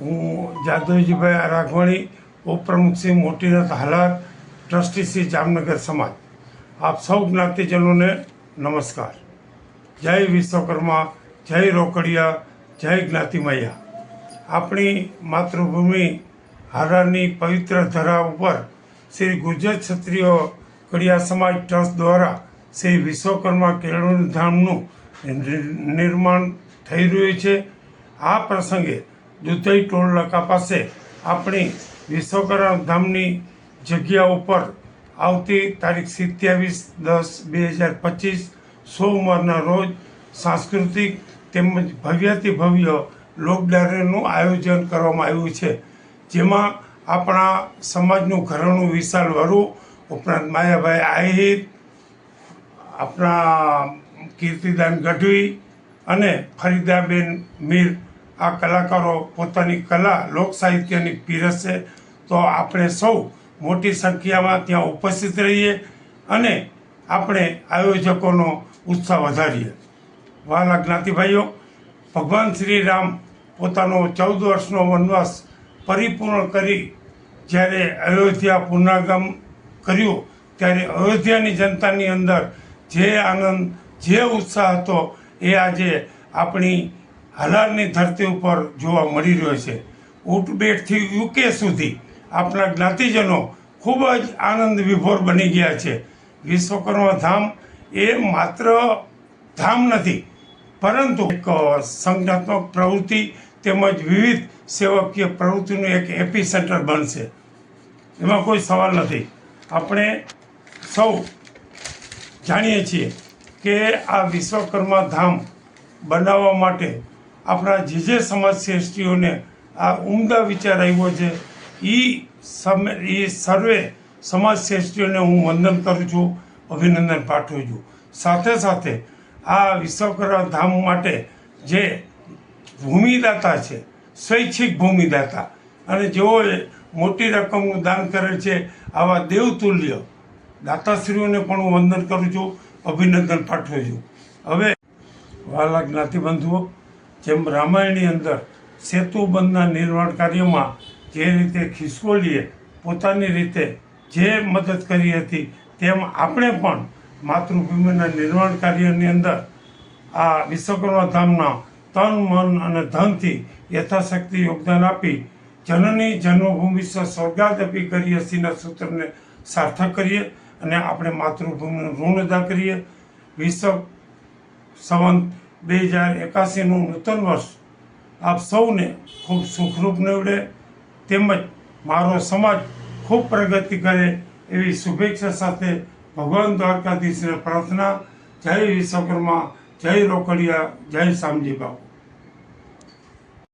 હું જાદવજીભાઈ રાઘવાણી ઉપપ્રમુખ શ્રી મોટીનાથ હાલાર, ટ્રસ્ટી શ્રી જામનગર સમાજ. આપ સૌ જ્ઞાતિજનોને નમસ્કાર. જય વિશ્વકર્મા, જય રોકડિયા, જય જ્ઞાતિ મૈયા આપણી માતૃભૂમિ હારાની પવિત્ર ધરા ઉપર શ્રી ગુર્જર ક્ષત્રિય કડિયા સમાજ ટ્રસ્ટ દ્વારા શ્રી વિશ્વકર્મા કેળવણી ધામનું નિર્માણ થઈ રહ્યું છે. આ પ્રસંગે દુધઈ ટોલ નાકા પાસે આપણી વિશ્વકર્મા ધામની જગ્યા ઉપર આવતી તારીખ સિત્યાવીસ દસ બે હજાર પચીસ સોમવારના રોજ સાંસ્કૃતિક તેમજ ભવ્યાતિ ભવ્ય લોકડાયરાનું આયોજન કરવામાં આવ્યું છે. જેમાં આપણા સમાજનું ઘરણું વિશાલ વરુ ઉપરાંત માયાભાઈ આહિર, આપણા કીર્તિદાન ગઢવી અને ફરીદાબેન મીર આ કલાકારો પોતાની કલા, લોક સાહિત્યની પીરસશે તો આપણે સૌ મોટી સંખ્યામાં ત્યાં ઉપસ્થિત રહીએ અને આપણે આયોજકોનો ઉત્સાહ વધારીએ. વહાલા જ્ઞાતિભાઈઓ, ભગવાન શ્રી રામ પોતાનો ચૌદ વર્ષનો વનવાસ પરિપૂર્ણ કરી જ્યારે અયોધ્યા પુનરાગમ કર્યું, ત્યારે અયોધ્યાની જનતાની અંદર જે આનંદ, જે ઉત્સાહ હતો, એ આજે આપણી હાલારની ધરતી ઉપર જોવા મળી રહ્યો છે. ઉઠબેઠથી યુકે સુધી આપણા જ્ઞાતિજનો ખૂબ જ આનંદ વિભોર બની ગયા છે. વિશ્વકર્મા ધામ એ માત્ર ધામ નથી, પરંતુ એક સંજ્ઞાત્મક પ્રવૃત્તિ તેમજ વિવિધ સેવકીય પ્રવૃત્તિનું એક એપી સેન્ટર બનશે. એમાં કોઈ સવાલ નથી. આપણે સૌ જાણીએ છીએ કે આ વિશ્વકર્મા ધામ બનાવવા માટે આપણા જે જે સમાજ શ્રેષ્ઠીઓને આ ઉમદા વિચાર આવ્યો છે એ સમ એ સર્વે સમાજ શ્રેષ્ઠીઓને હું વંદન કરું છું, અભિનંદન પાઠવું છું. સાથે સાથે આ વિશ્વકર્મા ધામ માટે જે ભૂમિદાતા છે, સ્વૈચ્છિક ભૂમિદાતા, અને જેઓએ મોટી રકમનું દાન કરેલ છે, આવા દેવતુલ્ય દાતાશ્રીઓને પણ હું વંદન કરું છું, અભિનંદન પાઠવું છું. હવે, વાલા જ્ઞાતિબંધુઓ જેમ રામાયણની અંદર સેતુબંધના નિર્માણ કાર્યમાં જે રીતે ખિસકોલીએ પોતાની રીતે જે મદદ કરી હતી તેમ આપણે પણ માતૃભૂમિના નિર્માણ કાર્યની અંદર આ વિશ્વકર્મા ધામના તન, મન અને ધનથી યથાશક્તિ યોગદાન આપી જનની જન્મભૂમિ સ્વર્ગાદપી કરી સિંહના સૂત્રને સાર્થક કરીએ અને આપણે માતૃભૂમિનું ઋણ અદા કરીએ. વિશ્વ સંવંત બે હજાર એકાસીનું નૂતન વર્ષ આપ સૌને ખૂબ સુખરૂપ નીવડે તેમજ મારો સમાજ ખૂબ પ્રગતિ કરે એવી શુભેચ્છા સાથે ભગવાન દ્વારકાધીશને પ્રાર્થના. જય વિશ્વકર્મા, જય રોકડિયા, જય શામજી બાપુ.